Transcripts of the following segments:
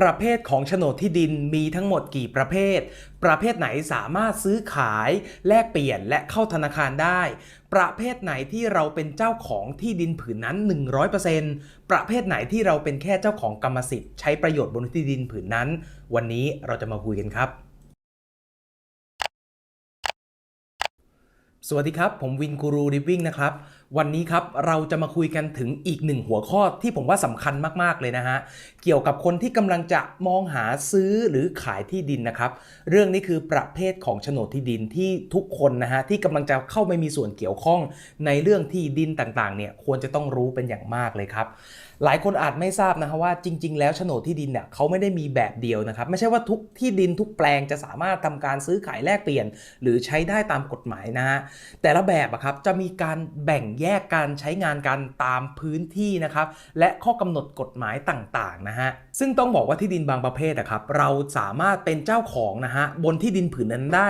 ประเภทของโฉนดที่ดินมีทั้งหมดกี่ประเภท ประเภทไหนสามารถซื้อขาย แลกเปลี่ยนและเข้าธนาคารได้ ประเภทไหนที่เราเป็นเจ้าของที่ดินผืนนั้น 100%ประเภทไหนที่เราเป็นแค่เจ้าของกรรมสิทธิ์ ใช้ประโยชน์บนที่ดินผืนนั้น วันนี้เราจะมาคุยกันครับสวัสดีครับ ผมวินกูรูริฟวิ่งนะครับ วันนี้ครับเราจะมาคุยกันถึงอีกหนึ่งหัวข้อที่ผมว่าสำคัญมากๆเลยนะฮะเกี่ยวกับคนที่กำลังจะมองหาซื้อหรือขายที่ดินนะครับเรื่องนี้คือประเภทของโฉนดที่ดินที่ทุกคนนะฮะที่กำลังจะเข้าไม่มีส่วนเกี่ยวข้องในเรื่องที่ดินต่างๆเนี่ยควรจะต้องรู้เป็นอย่างมากเลยครับหลายคนอาจไม่ทราบนะฮะว่าจริง ๆ แล้วโฉนดที่ดินเนี่ยเขาไม่ได้มีแบบเดียวนะครับไม่ใช่ว่าทุกที่ดินทุกแปลงจะสามารถทำการซื้อขายแลกเปลี่ยน หรือใช้ได้ตามกฎหมายนะฮะแต่ละแบบอะครับจะมีการแบ่งแยกการใช้งานกันตามพื้นที่นะครับ และข้อกำหนดกฎหมายต่างๆนะฮะซึ่งต้องบอกว่าที่ดินบางประเภทอะครับเราสามารถเป็นเจ้าของนะฮะบนที่ดินผืนนั้นได้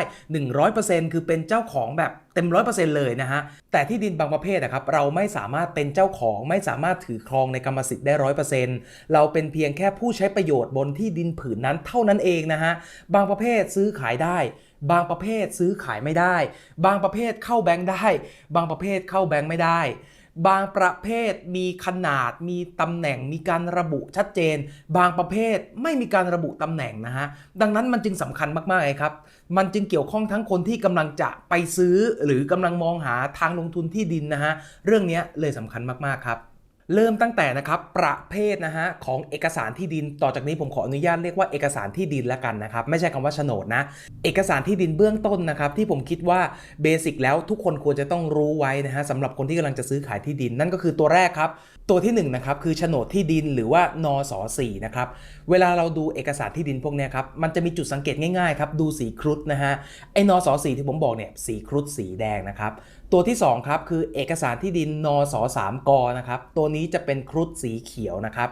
100%คือเป็นเจ้าของแบบเต็มร้อยเปอร์เซ็นต์เลยนะฮะ แต่ที่ดินบางประเภทนะครับเราไม่สามารถเป็นเจ้าของไม่สามารถถือครองในกรรมสิทธิ์ได้ร้อยเปอร์เซ็นต์เราเป็นเพียงแค่ผู้ใช้ประโยชน์บนที่ดินผืนนั้นเท่านั้นเองนะฮะ บางประเภทซื้อขายได้ บางประเภทซื้อขายไม่ได้ บางประเภทเข้าแบงค์ได้ บางประเภทเข้าแบงค์ไม่ได้ บางประเภทมีขนาดมีตำแหน่งมีการระบุชัดเจน บางประเภทไม่มีการระบุตำแหน่งนะฮะดังนั้นมันจึงสำคัญมากๆเลยครับ มันจึงเกี่ยวข้องทั้งคนที่กำลังจะไปซื้อ หรือกำลังมองหาทางลงทุนที่ดินนะฮะเรื่องนี้เลยสำคัญมากๆครับ เริ่มตั้งแต่นะครับประเภทนะฮะของเอกสารที่ดินต่อจากนี้ผมขออนุญาตเรียกว่าเอกสารที่ดินแล้วกันนะครับไม่ใช่คำว่าโฉนดนะ เอกสารที่ดินเบื้องต้นนะครับที่ผมคิดว่าเบสิกแล้วทุกคนควรจะต้องรู้ไว้นะฮะสำหรับคนที่กำลังจะซื้อขายที่ดินนั่นก็คือตัวแรกครับ ตัวที่1นงนะครับคือโฉนดที่ดินหรือว่านสสี่นะครับเวลาเราดูเอกสารที่ดินพวกเนี้ยครับมันจะมีจุดสังเกตง่ายๆครับดูสีครุฑนะฮะไอ้นสสี่ที่ผมบอกเนี่ยสีครุฑสีแดงนะครับตัวที่2ครับคือเอกสารที่ดินนสสามกนะครับตัวนี้จะเป็นครุฑสีเขียวนะครับ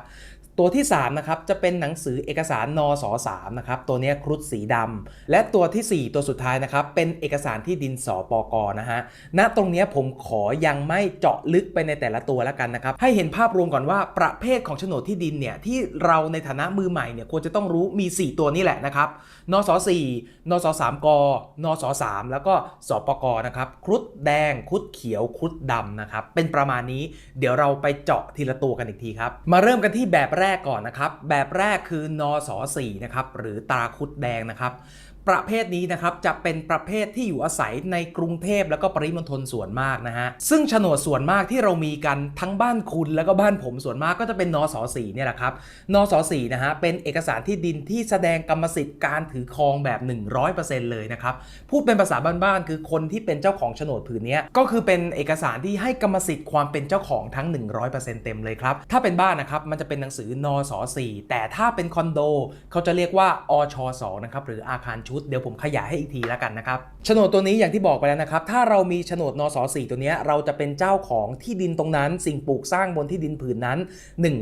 ตัวที่3นะครับจะเป็นหนังสือเอกสารนสสามนะครับตัวนี้ครุฑสีดำและตัวทีสี่ 4 ตัวสุดท้ายนะครับเป็นเอกสารที่ดินสอปกนะฮะณตรงเนี้ยผมขอยังไม่เจาะลึกไปในแต่ละตัวแล้วกันนะครับให้เห็นภาพรวมก่อนว่าประเภทของโฉนดที่ดินเนี่ยที่เราในฐานะมือใหม่เนี่ยควรจะต้องรู้มี 4 ตัวนี้แหละนะครับนสสี่นสสามกนสสามแล้วก็สปกนะครับครุฑแดงครุฑเขียวครุฑดำนะครับเป็นประมาณนี้ เดี๋ยวเราไปเจาะทีละตัวกันอีกทีครับมาเริ่มกันที่แบบแรกแรกก่อนนะครับ แบบแรกคือนสสี่นะครับหรือตาคุดแดงนะครับ ประเภทนี้นะครับจะเป็นประเภทที่อยู่อาศัยในกรุงเทพแล้วก็ปริมณฑลส่วนมากนะฮะซึ่งโฉนดส่วนมากที่เรามีกันทั้งบ้านคุณแล้วก็บ้านผมส่วนมากก็จะเป็นนสสีเนี่ยแหละครับนสสีนะฮะเป็นเอกสารที่ดินที่แสดงกรรมสิทธิ์การถือครองแบบ 100%เลยนะครับพูดเป็นภาษาบ้านๆคือคนที่เป็นเจ้าของโฉนดผืนนี้ก็คือเป็นเอกสารที่ให้กรรมสิทธิ์ความเป็นเจ้าของทั้ง 100%เต็มเลยครับถ้าเป็นบ้านนะครับมันจะเป็นหนังสือนสสีแต่ถ้าเป็นคอนโดเขาจะเรียกว่าอชสนะครับหรืออาคารชุดเดี๋ยวผมขยายให้อีกทีแล้วกันนะครับโฉนดตัวนี้อย่างที่บอกไปแล้วนะครับ ถ้าเรามีโฉนดนสสี่ตัวนี้เราจะเป็นเจ้าของที่ดินตรงนั้น สิ่งปลูกสร้างบนที่ดินผืนนั้น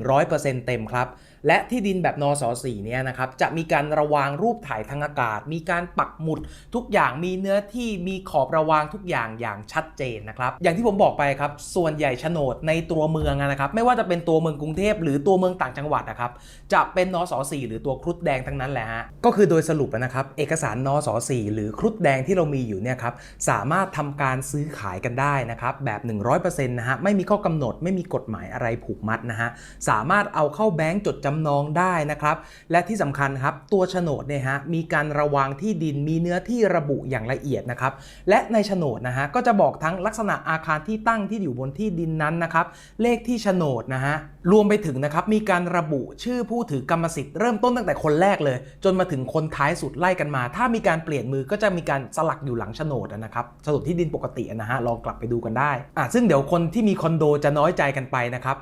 100%เต็มครับ และที่ดินแบบนสสี่เนี่ยนะครับจะมีการระวางรูปถ่ายทางอากาศ มีการปักหมุดทุกอย่างมีเนื้อที่มีขอบระวางทุกอย่างอย่างชัดเจนนะครับอย่างที่ผมบอกไปครับส่วนใหญ่โฉนดในตัวเมืองนะครับไม่ว่าจะเป็นตัวเมืองกรุงเทพหรือตัวเมืองต่างจังหวัดนะครับจะเป็นนสสี่หรือตัวครุฑแดงทั้งนั้นแหละฮะก็คือโดยสรุปนะครับเอกสารนสสี่หรือครุฑแดงที่เรามีอยู่เนี่ยครับสามารถทำการซื้อขายกันได้นะครับแบบ 100%นะฮะไม่มีข้อกำหนดไม่มีกฎหมายอะไรผูกมัดนะฮะสามารถเอาเข้าแบงก์จดจำนองได้นะครับ และที่สำคัญครับตัวโฉนดเนี่ยฮะมีการระวางที่ดินมีเนื้อที่ระบุอย่างละเอียดนะครับ และในโฉนดนะฮะก็จะบอกทั้งลักษณะอาคารที่ตั้งที่อยู่บนที่ดินนั้นนะครับเลขที่โฉนดนะฮะรวมไปถึงนะครับมีการระบุชื่อผู้ถือกรรมสิทธิ์เริ่มต้นตั้งแต่คนแรกเลย จนมาถึงคนท้ายสุดไล่กันมา ถ้ามีการเปลี่ยนมือก็จะมีการสลักอยู่หลังโฉนดนะครับโฉนดที่ดินปกตินะฮะลองกลับไปดูกันได้อะซึ่งเดี๋ยวคนที่มีคอนโดจะน้อยใจกันไปนะครับ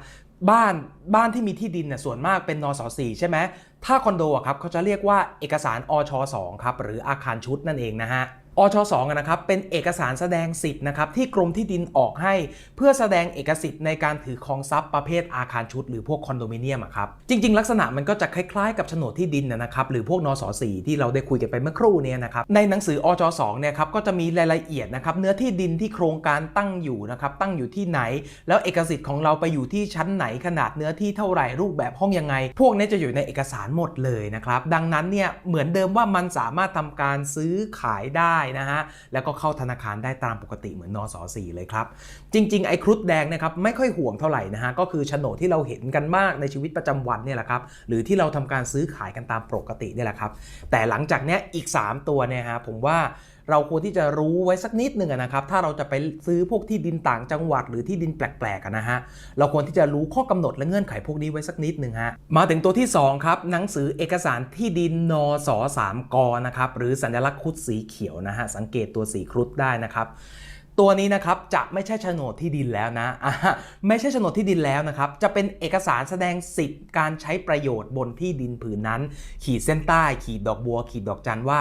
บ้านบ้านที่มีที่ดินน่ยส่วนมากเป็นนสสี่ใช่ไหมถ้าคอนโดอะครับเขาจะเรียกว่าเอกสารอช2ครับหรืออาคารชุดนั่นเองนะฮะ อช2อะนะครับเป็นเอกสารแสดงสิทธิ์นะครับที่กรมที่ดินออกให้ เพื่อแสดงเอกสิทธิ์ในการถือครองทรัพย์ประเภทอาคารชุด หรือพวกคอนโดมิเนียมครับจริง ๆ ลักษณะมันก็จะคล้ายๆกับโฉนดที่ดินนะครับหรือพวกนส4ที่เราได้คุยกันไปเมื่อครู่เนี้นะครับในหนังสืออช2เนี่ยครับก็จะมีรายละเอียดนะครับเนื้อที่ดินที่โครงการตั้งอยู่นะครับตั้งอยู่ที่ไหน แล้วเอกสิทธิ์ของเราไปอยู่ที่ชั้นไหนขนาดเนื้อที่เท่าไหร่รูปแบบห้องยังไง พวกนี้จะอยู่ในเอกสารหมดเลยนะครับดังนั้นเนี่ยเหมือนเดิมว่ามันสามารถทำการซื้อขายได้นะฮะ แล้วก็เข้าธนาคารได้ตามปกติเหมือนนอส4เลยครับ จริง ๆ ไอ้ครุฑแดงนะครับไม่ค่อยห่วงเท่าไหร่นะฮะ ก็คือโฉนดที่เราเห็นกันมากในชีวิตประจำวันเนี่ยแหละครับ หรือที่เราทำการซื้อขายกันตามปกติเนี่ยแหละครับ แต่หลังจากเนี้ยอีก 3 ตัวเนี่ยฮะผมว่า เราควรที่จะรู้ไว้สักนิดหนึ่งนะครับ ถ้าเราจะไปซื้อพวกที่ดินต่างจังหวัดหรือที่ดินแปลกๆนะฮะ เราควรที่จะรู้ข้อกำหนดและเงื่อนไขพวกนี้ไว้สักนิดหนึ่งฮะ มาถึงตัวที่สองครับ หนังสือเอกสารที่ดินนส3กนะครับ หรือสัญลักษณ์ครุฑสีเขียวนะฮะ สังเกตตัวสีครุฑได้นะครับตัวนี้นะครับจะไม่ใช่โฉนดที่ดินแล้วนะไม่ใช่โฉนดที่ดินแล้วนะครับ จะเป็นเอกสารแสดงสิทธิ์การใช้ประโยชน์บนที่ดินผืนนั้น ขีดเส้นใต้ ขีดดอกบัว ขีดดอกจันว่า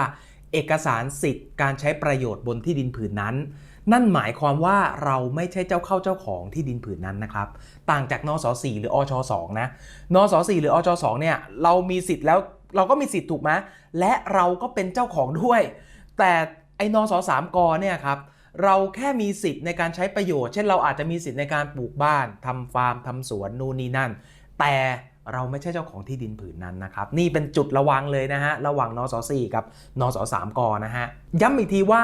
เอกสารสิทธิ์การใช้ประโยชน์บนที่ดินผืนนั้น นั่นหมายความว่าเราไม่ใช่เจ้าเข้าเจ้าของที่ดินผืนนั้นนะครับ ต่างจากนส4หรืออช2นะนส4หรืออช2เนี่ยเรามีสิทธิ์แล้วเราก็มีสิทธิ์ถูกไหมและเราก็เป็นเจ้าของด้วย แต่ไอ้นส3กเนี่ยครับเราแค่มีสิทธิ์ในการใช้ประโยชน์ เช่นเราอาจจะมีสิทธิ์ในการปลูกบ้านทำฟาร์มทำสวนนู่นนี่นั่น แต่ เราไม่ใช่เจ้าของที่ดินผืนนั้นนะครับ นี่เป็นจุดระวังเลยนะฮะ ระหว่างนส4กับนส3กนะฮะ ย้ำอีกทีว่า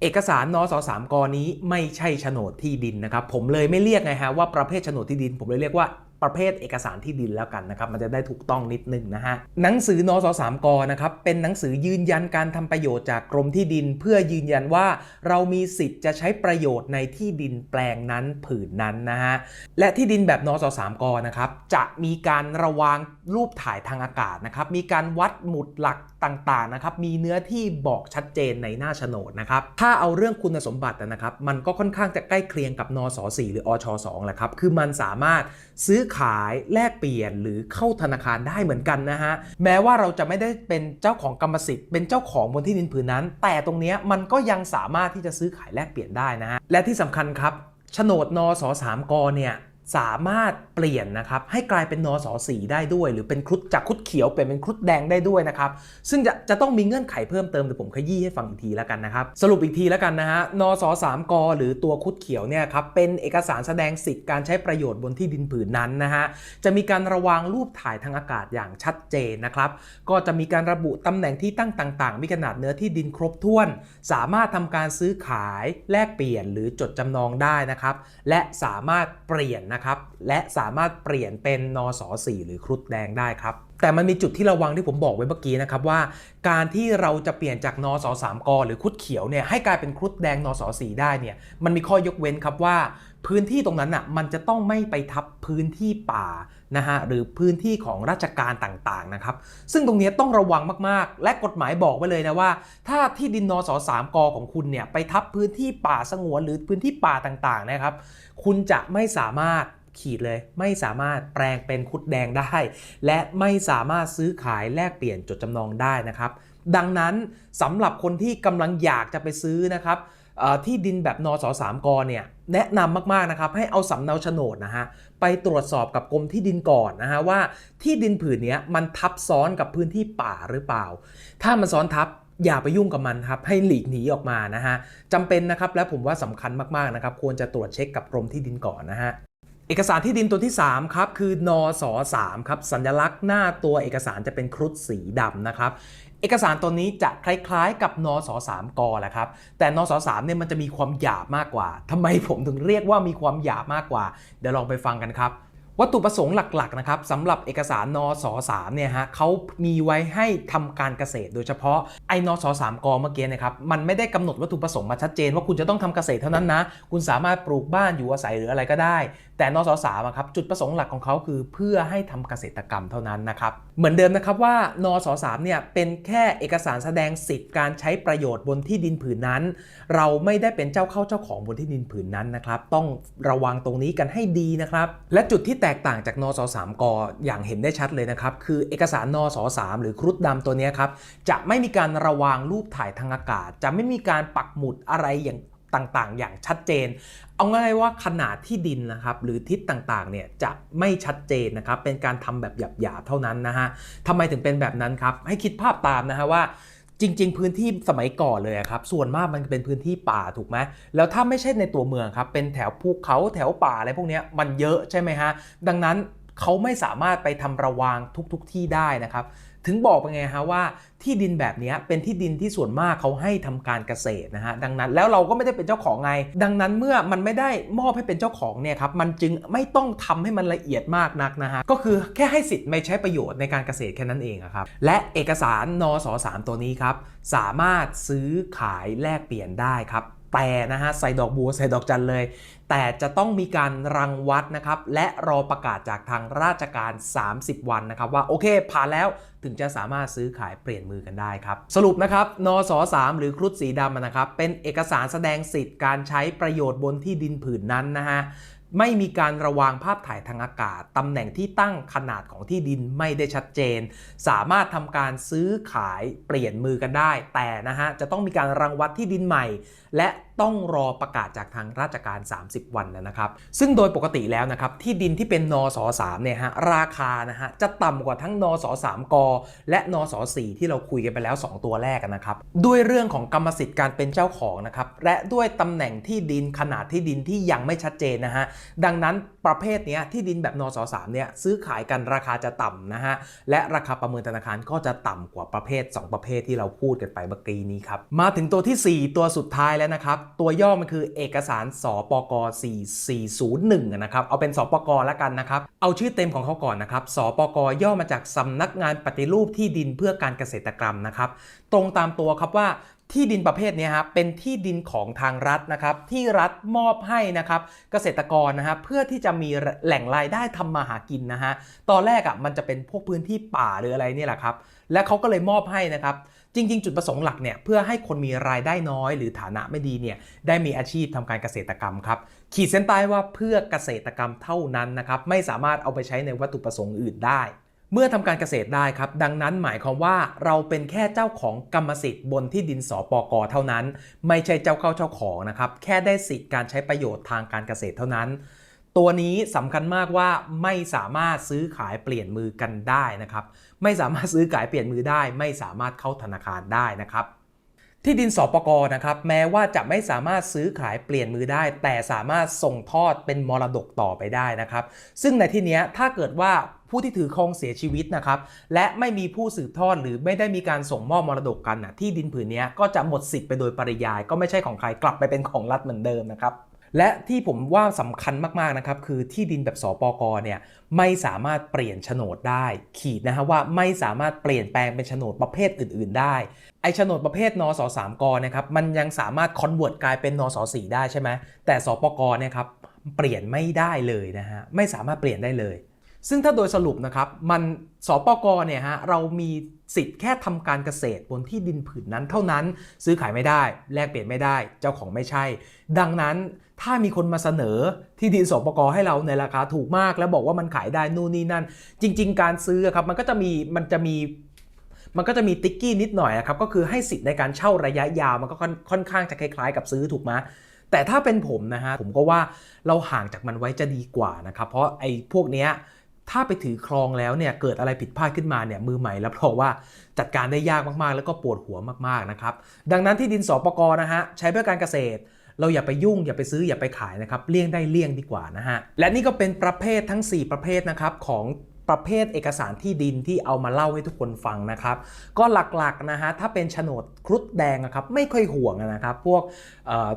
เอกสารนส3กนี้ไม่ใช่โฉนดที่ดินนะครับ ผมเลยไม่เรียกไงฮะว่าประเภทโฉนดที่ดิน ผมเลยเรียกว่า ประเภทเอกสารที่ดินแล้วกันนะครับ มันจะได้ถูกต้องนิดนึงนะฮะ หนังสือนส3กนะครับ เป็นหนังสือยืนยันการทำประโยชน์จากกรมที่ดิน เพื่อยืนยันว่าเรามีสิทธิ์จะใช้ประโยชน์ในที่ดินแปลงนั้นผืนนั้นนะฮะ และที่ดินแบบนส3กนะครับ จะมีการระวางรูปถ่ายทางอากาศนะครับ มีการวัดหมุดหลักต่างๆนะครับมีเนื้อที่บอกชัดเจนในหน้าโฉนดนะครับถ้าเอาเรื่องคุณสมบัตินะครับมันก็ค่อนข้างจะใกล้เคียงกับนส4หรืออช2แหละครับคือมันสามารถซื้อขายแลกเปลี่ยนหรือเข้าธนาคารได้เหมือนกันนะฮะแม้ว่าเราจะไม่ได้เป็นเจ้าของกรรมสิทธิ์เป็นเจ้าของบนที่ดินผืนนั้น แต่ตรงนี้มันก็ยังสามารถที่จะซื้อขายแลกเปลี่ยนได้นะฮะและที่สำคัญครับโฉนดนส3กเนี่ย สามารถเปลี่ยนนะครับให้กลายเป็นนสสีได้ด้วย หรือเป็นครุฑจากครุฑเขียวเปลี่ยนเป็นครุฑแดงได้ด้วยนะครับซึ่งจะจะต้องมีเงื่อนไขเพิ่มเติมเดี๋ยวผมขยี้ให้ฟังอีกทีแล้วกันนะครับสรุปอีกทีแล้วกันนะฮะนสสามกหรือตัวครุฑเขียวเนี่ยครับเป็นเอกสารแสดงสิทธิ์การใช้ประโยชน์บนที่ดินผืนนั้นนะฮะจะมีการระวางรูปถ่ายทางอากาศอย่างชัดเจนนะครับก็จะมีการระบุตำแหน่งที่ตั้งต่าง ๆ มีขนาดเนื้อที่ดินครบถ้วน สามารถทำการซื้อขายแลกเปลี่ยนหรือจดจำนองได้นะครับและสามารถเปลี่ยนนะครับ และสามารถเปลี่ยนเป็นนส4หรือครุฑแดงได้ครับ แต่มันมีจุดที่ระวังที่ผมบอกไว้เมื่อกี้นะครับว่า การที่เราจะเปลี่ยนจากนส3กหรือครุฑเขียวเนี่ยให้กลายเป็นครุฑแดงนส4ได้เนี่ยมันมีข้อยกเว้นครับว่า พื้นที่ตรงนั้นอะมันจะต้องไม่ไปทับพื้นที่ป่านะฮะหรือพื้นที่ของราชการต่างๆนะครับ ซึ่งตรงนี้ต้องระวังมากๆ และกฎหมายบอกไว้เลยนะว่า ถ้าที่ดินนส3กของคุณเนี่ยไปทับพื้นที่ป่าสงวนหรือพื้นที่ป่าต่างๆนะครับ คุณจะไม่สามารถขีดเลยไม่สามารถแปลงเป็นคุดแดงได้ และไม่สามารถซื้อขายแลกเปลี่ยนจดจำนองได้นะครับ ดังนั้นสำหรับคนที่กำลังอยากจะไปซื้อนะครับ ที่ดินแบบนสสามกเนี่ยแนะนำมากๆนะครับให้เอาสำเนาโฉนดนะฮะไปตรวจสอบกับกรมที่ดินก่อนนะฮะว่าที่ดินผืนนี้มันทับซ้อนกับพื้นที่ป่าหรือเปล่า ถ้ามันซ้อนทับอย่าไปยุ่งกับมันครับให้หลีกหนีออกมานะฮะจำเป็นนะครับและผมว่าสำคัญมากๆนะครับควรจะตรวจเช็คกับกรมที่ดินก่อนนะฮะ เอกสารที่ดินตัวที่ 3 ครับ คือนอส3ครับสัญลักษณ์หน้าตัวเอกสารจะเป็นครุฑสีดำนะครับ เอกสารตัวนี้จะคล้ายๆ กับนอส3กแหละครับ แต่นอส3เนี่ยมันจะมีความหยาบมากกว่าทำไมผมถึงเรียกว่ามีความหยาบมากกว่า เดี๋ยวลองไปฟังกันครับวัตถุประสงค์หลักๆนะครับสำหรับเอกสารนส3เนี่ยฮะเขามีไว้ให้ทำการเกษตร โดยเฉพาะไอ้นส3กเมื่อกี้นะครับมันไม่ได้กำหนดวัตถุประสงค์มาชัดเจน ว่าคุณจะต้องทำเกษตรเท่านั้นนะ คุณสามารถปลูกบ้านอยู่อาศัยหรืออะไรก็ได้ แต่นสสามครับจุดประสงค์หลักของเขาคือเพื่อให้ทำเกษตรกรรมเท่านั้นนะครับ เหมือนเดิมนะครับว่านสสามเนี่ยเป็นแค่เอกสารแสดงสิทธิ์การใช้ประโยชน์บนที่ดินผืนนั้น เราไม่ได้เป็นเจ้าเข้าเจ้าของบนที่ดินผืนนั้นนะครับต้องระวังตรงนี้กันให้ดีนะครับและจุดที่แตกต่างจากนสสามกอย่างเห็นได้ชัดเลยนะครับคือเอกสารนสสามหรือครุฑดำตัวนี้ครับจะไม่มีการระวางรูปถ่ายทางอากาศ จะไม่มีการปักหมุดอะไรอย่าง ต่างๆ อย่างชัดเจน เอาง่ายๆว่าขนาดที่ดินนะครับหรือทิศต่างๆเนี่ยจะไม่ชัดเจนนะครับเป็นการทำแบบหยาบๆเท่านั้นนะฮะทำไมถึงเป็นแบบนั้นครับให้คิดภาพตามนะฮะว่าจริง ๆ พื้นที่สมัยก่อนเลยครับส่วนมากมันเป็นพื้นที่ป่าถูกไหมแล้วถ้าไม่ใช่ในตัวเมืองครับเป็นแถวภูเขาแถวป่าอะไรพวกนี้มันเยอะใช่ไหมฮะดังนั้นเขาไม่สามารถไปทำระวางทุก ๆ ที่ได้นะครับ ถึงบอกไปไงฮะว่าที่ดินแบบนี้เป็นที่ดินที่ส่วนมากเขาให้ทำการเกษตรนะฮะดังนั้นแล้วเราก็ไม่ได้เป็นเจ้าของไง ดังนั้นเมื่อมันไม่ได้มอบให้เป็นเจ้าของเนี่ยครับมันจึงไม่ต้องทำให้มันละเอียดมากนักนะฮะก็คือแค่ให้สิทธิ์ไม่ใช้ประโยชน์ในการเกษตรแค่นั้นเองครับและเอกสารนสสามตัวนี้ครับสามารถซื้อขายแลกเปลี่ยนได้ครับ แต่นะฮะใส่ดอกบัวใส่ดอกจันเลย แต่จะต้องมีการรังวัดนะครับและรอประกาศจากทางราชการ 30 วันนะครับว่าโอเคผ่านแล้วถึงจะสามารถซื้อขายเปลี่ยนมือกันได้ครับ สรุปนะครับนส3หรือครุฑสีดำนะครับเป็นเอกสารแสดงสิทธิ์การใช้ประโยชน์บนที่ดินผืนนั้นนะฮะ ไม่มีการระวางภาพถ่ายทางอากาศ ตำแหน่งที่ตั้งขนาดของที่ดินไม่ได้ชัดเจน สามารถทำการซื้อขายเปลี่ยนมือกันได้ แต่นะฮะจะต้องมีการรังวัดที่ดินใหม่ และ ต้องรอประกาศจากทางราชการ 30 วันนะครับ ซึ่งโดยปกติแล้วนะครับที่ดินที่เป็นนส3เนี่ยฮะราคานะฮะจะต่ำกว่าทั้งนส3กและนส4ที่เราคุยกันไปแล้ว 2 ตัวแรกนะครับ ด้วยเรื่องของกรรมสิทธิ์การเป็นเจ้าของนะครับและด้วยตำแหน่งที่ดินขนาดที่ดินที่ยังไม่ชัดเจนนะฮะดังนั้นประเภทเนี้ยที่ดินแบบนส3เนี่ยซื้อขายกันราคาจะต่ำนะฮะและราคาประเมินธนาคารก็จะต่ำกว่าประเภท 2 ประเภทที่เราพูดกันไปเมื่อกี้นี้ครับมาถึงตัวทีสี่4 ตัวสุดท้ายแล้วนะครับตัวย่อมันคือเอกสารสปก4401นะครับเอาเป็นสปกแล้วกันนะครับ เอาชื่อเต็มของเขาก่อนนะครับสปกย่อมาจากสำนักงานปฏิรูปที่ดินเพื่อการเกษตรกรรมนะครับ ตรงตามตัวครับว่าที่ดินประเภทนี้ครับเป็นที่ดินของทางรัฐนะครับ ที่รัฐมอบให้นะครับ เกษตรกรนะฮะเพื่อที่จะมีแหล่งรายได้ทำมาหากินนะฮะตอนแรกอะมันจะเป็นพวกพื้นที่ป่าหรืออะไรนี่แหละครับ และเขาก็เลยมอบให้นะครับ จริง ๆ จุดประสงค์หลักเนี่ยเพื่อให้คนมีรายได้น้อย หรือฐานะไม่ดีเนี่ยได้มีอาชีพทำการเกษตรกรรมครับขีดเส้นใต้ว่าเพื่อเกษตรกรรมเท่านั้นนะครับไม่สามารถเอาไปใช้ในวัตถุประสงค์อื่นได้เมื่อทำการเกษตรได้ครับ ดังนั้นหมายความว่าเราเป็นแค่เจ้าของกรรมสิทธิ์บนที่ดินสปกเท่านั้น ไม่ใช่เจ้าเข้าเจ้าของนะครับ แค่ได้สิทธิ์การใช้ประโยชน์ทางการเกษตรเท่านั้น ตัวนี้สำคัญมากว่าไม่สามารถซื้อขายเปลี่ยนมือกันได้นะครับ ไม่สามารถซื้อขายเปลี่ยนมือได้ ไม่สามารถเข้าธนาคารได้นะครับ ที่ดินสปกนะครับ แม้ว่าจะไม่สามารถซื้อขายเปลี่ยนมือได้ แต่สามารถส่งทอดเป็นมรดกต่อไปได้นะครับ ซึ่งในที่นี้ถ้าเกิดว่าผู้ที่ถือครองเสียชีวิตนะครับ และไม่มีผู้สืบทอดหรือไม่ได้มีการส่งมอบมรดกกันนะที่ดินผืนนี้ก็จะหมดสิทธิ์ไปโดยปริยาย ก็ไม่ใช่ของใครกลับไปเป็นของรัฐเหมือนเดิมนะครับ และที่ผมว่าสำคัญมากๆนะครับคือที่ดินแบบสปกเนี่ยไม่สามารถเปลี่ยนโฉนดได้ขีดนะฮะว่าไม่สามารถเปลี่ยนแปลงเป็นโฉนดประเภทอื่น ๆ ได้ไอโฉนดประเภทนสสามกนะครับมันยังสามารถคอนเวิร์ตกลายเป็นนสสี่ได้ใช่ไหมแต่สปกเนี่ยครับเปลี่ยนไม่ได้เลยนะฮะไม่สามารถเปลี่ยนได้เลย ซึ่งถ้าโดยสรุปนะครับมันสปกเนี่ยฮะเรามีสิทธิ์แค่ทำการเกษตรบนที่ดินผืนนั้นเท่านั้น ซื้อขายไม่ได้ แลกเปลี่ยนไม่ได้ เจ้าของไม่ใช่ ดังนั้นถ้ามีคนมาเสนอที่ดินสปกให้เราในราคาถูกมาก แล้วบอกว่ามันขายได้นู่นนี่นั่น จริง ๆ การซื้อครับมันก็จะมีมันจะมีมันก็จะมีติ๊กกี้นิดหน่อยนะครับก็คือให้สิทธิ์ในการเช่าระยะยาวมันก็ค่อนค่อนข้างจะคล้ายๆ กับซื้อถูกไหมแต่ถ้าเป็นผมนะฮะผมก็ว่าเราห่างจากมันไว้จะดีกว่านะครับเพราะไอ้พวกเนี้ย ถ้าไปถือครองแล้วเนี่ยเกิดอะไรผิดพลาดขึ้นมาเนี่ยมือใหม่รับรองว่าจัดการได้ยากมากๆ แล้วก็ปวดหัวมากๆนะครับดังนั้นที่ดินสปกนะฮะใช้เพื่อการเกษตร เราอย่าไปยุ่งอย่าไปซื้ออย่าไปขายนะครับเลี่ยงได้เลี่ยงดีกว่านะฮะและนี่ก็เป็นประเภททั้ง 4 ประเภทนะครับของ ประเภทเอกสารที่ดินที่เอามาเล่าให้ทุกคนฟังนะครับ ก็หลักๆนะฮะถ้าเป็นโฉนดครุฑแดงนะครับไม่ค่อยห่วงนะครับ พวก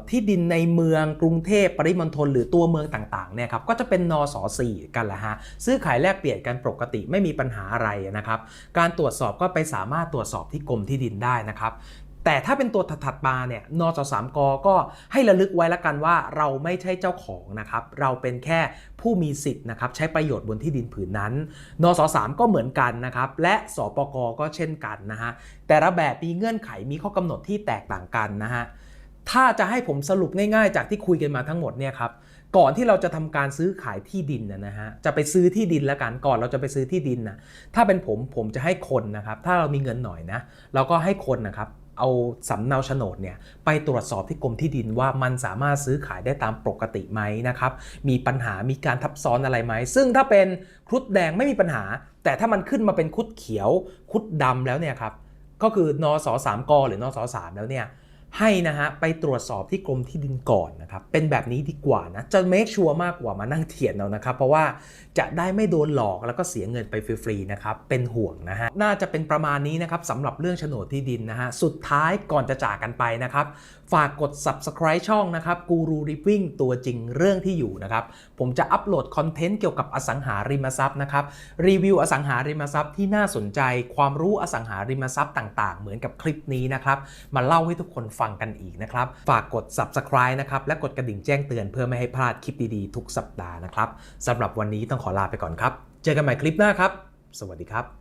ที่ดินในเมืองกรุงเทพปริมณฑลหรือตัวเมืองต่างๆเนี่ยครับก็จะเป็นนสสี่กันแหละฮะซื้อขายแลกเปลี่ยนกันปกติไม่มีปัญหาอะไรนะครับ การตรวจสอบก็ไปสามารถตรวจสอบที่กรมที่ดินได้นะครับ แต่ถ้าเป็นตัวถัดมาเนี่ยนสสามกก็ให้ระลึกไว้ละกันว่าเราไม่ใช่เจ้าของนะครับ เราเป็นแค่ผู้มีสิทธิ์นะครับใช้ประโยชน์บนที่ดินผืนนั้น นสสามก็เหมือนกันนะครับ และสปกก็เช่นกันนะฮะแต่ละแบบมีเงื่อนไขมีข้อกำหนดที่แตกต่างกันนะฮะถ้าจะให้ผมสรุปง่ายๆ จากที่คุยกันมาทั้งหมดเนี่ยครับก่อนที่เราจะทำการซื้อขายที่ดินนะนะฮะจะไปซื้อที่ดินแล้วกันก่อนเราจะไปซื้อที่ดินนะถ้าเป็นผมผมจะให้คนนะครับ ถ้าเรามีเงินหน่อยนะเราก็ให้คนนะครับ เอาสำเนาโฉนดเนี่ยไปตรวจสอบที่กรมที่ดินว่ามันสามารถซื้อขายได้ตามปกติไหมนะครับมีปัญหามีการทับซ้อนอะไรไหม ซึ่งถ้าเป็นครุฑแดงไม่มีปัญหา แต่ถ้ามันขึ้นมาเป็นครุฑเขียวครุฑดำแล้วเนี่ยครับก็คือนอสสามกหรือนอสสามแล้วเนี่ย ให้นะฮะไปตรวจสอบที่กรมที่ดินก่อนนะครับเป็นแบบนี้ดีกว่านะจะ make sure มากกว่ามานั่งเถียงเอานะครับ เพราะว่าจะได้ไม่โดนหลอกแล้วก็เสียเงินไปฟรีๆนะครับเป็นห่วงนะฮะน่าจะเป็นประมาณนี้นะครับสำหรับเรื่องโฉนดที่ดินนะฮะสุดท้ายก่อนจะจากกันไปนะครับ ฝากกด subscribe ช่องนะครับกูรูริบวิ่งตัวจริงเรื่องที่อยู่นะครับผมจะอัปโหลดคอนเทนต์เกี่ยวกับอสังหาริมทรัพย์นะครับรีวิวอสังหาริมทรัพย์ที่น่าสนใจ ความรู้อสังหาริมทรัพย์ต่าง ๆ เหมือนกับคลิปนี้นะครับมาเล่าให้ทุกคนฟังกันอีกนะครับ ฝากกด subscribe นะครับและกดกระดิ่งแจ้งเตือนเพื่อไม่ให้พลาดคลิปดีๆ ทุกสัปดาห์นะครับสำหรับวันนี้ต้องขอลาไปก่อนครับ เจอกันใหม่คลิปหน้าครับ สวัสดีครับ